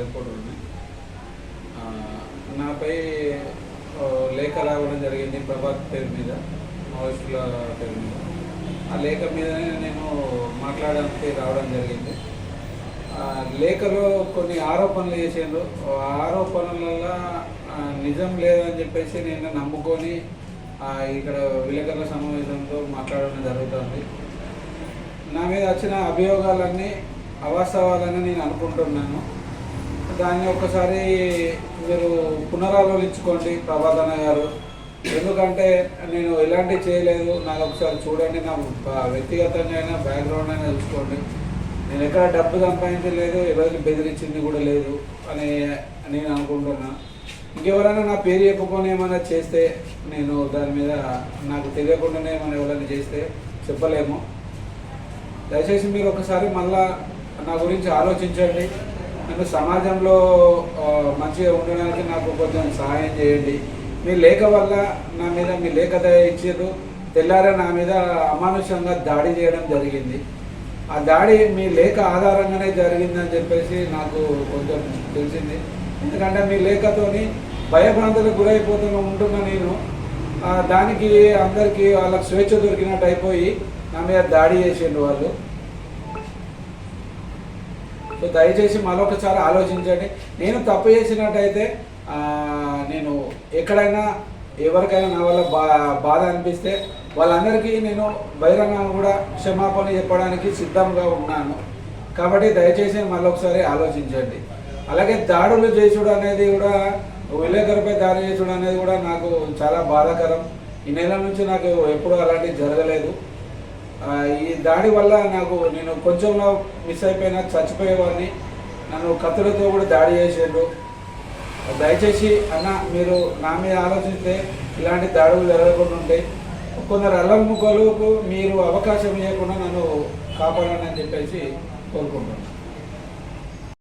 రిపోర్టర్ని. నాపై లేఖ రావడం జరిగింది ప్రభాత్ పేరు మీద మావోయిస్టుల పేరు మీద. ఆ లేఖ మీదనే నేను మాట్లాడడానికి రావడం జరిగింది. లేఖలో కొన్ని ఆరోపణలు చేసిండ్రు. ఆ ఆరోపణలలో నిజం లేదని చెప్పేసి నేను నమ్ముకొని ఇక్కడ విలేకరుల సమావేశంతో మాట్లాడడం జరుగుతుంది. నా మీద వచ్చిన అభియోగాలన్నీ అవాస్తవాలని నేను అనుకుంటున్నాను. దాన్ని ఒక్కసారి మీరు పునరాలోచించుకోండి ప్రభాతన్న గారు. ఎందుకంటే నేను ఎలాంటి చేయలేదు. నాకు ఒకసారి చూడండి నా వ్యక్తిగతంగా అయినా బ్యాక్గ్రౌండ్ అయినా చూసుకోండి. నేను ఎక్కడ డబ్బు సంపాదించలేదు ఎవరికి బెదిరించింది కూడా లేదు అని నేను అనుకుంటున్నా. ఇంకెవరైనా నా పేరు చెప్పుకొని ఏమైనా చేస్తే నేను దాని మీద నాకు తెలియకుండానే ఏమైనా ఎవరైనా చేస్తే చెప్పలేము. దయచేసి మీరు ఒకసారి మళ్ళా నా గురించి ఆలోచించండి. నన్ను సమాజంలో మంచిగా ఉండడానికి నాకు కొంచెం సహాయం చేయండి. మీ లేఖ వల్ల నా మీద మీ లేఖ దయ ఇచ్చారు తెల్లారే నా మీద అమానుషంగా దాడి చేయడం జరిగింది. ఆ దాడి మీ లేఖ ఆధారంగానే జరిగిందని చెప్పేసి నాకు కొంచెం తెలిసింది. ఎందుకంటే మీ లేఖతోని భయభ్రాంతులకు గురైపోతున్న ఉంటున్నా నేను. దానికి అందరికీ వాళ్ళకి స్వేచ్ఛ దొరికినట్టు అయిపోయి నా మీద దాడి చేసిండు వాళ్ళు. సో దయచేసి మరొకసారి ఆలోచించండి. నేను తప్పు చేసినట్టయితే నేను ఎక్కడైనా ఎవరికైనా నా వల్ల బా బాధ అనిపిస్తే వాళ్ళందరికీ నేను బహిరంగంగా కూడా క్షమాపణ చెప్పడానికి సిద్ధంగా ఉన్నాను. కాబట్టి దయచేసి మళ్ళొకసారి ఆలోచించండి. అలాగే దాడులు చేసుడు అనేది కూడా విలేకరుపై దాడి చేసుడు అనేది కూడా నాకు చాలా బాధాకరం. ఈ నెల నుంచి నాకు ఎప్పుడూ అలాంటివి జరగలేదు. ఈ దాడి వల్ల నాకు నేను కొంచెంలో మిస్ అయిపోయినా చచ్చిపోయేవాడిని. నన్ను కత్తులతో కూడా దాడి చేసాడు దయచేసి అన్న మీరు నా మీద ఆలోచిస్తే ఇలాంటి దాడులు జరగకుండా ఉంటాయి కొందరు అల్లం అల్లముఖలకు మీరు అవకాశం ఇవ్వకుండా నన్ను కాపాడాలని చెప్పేసి కోరుకుంటున్నాను.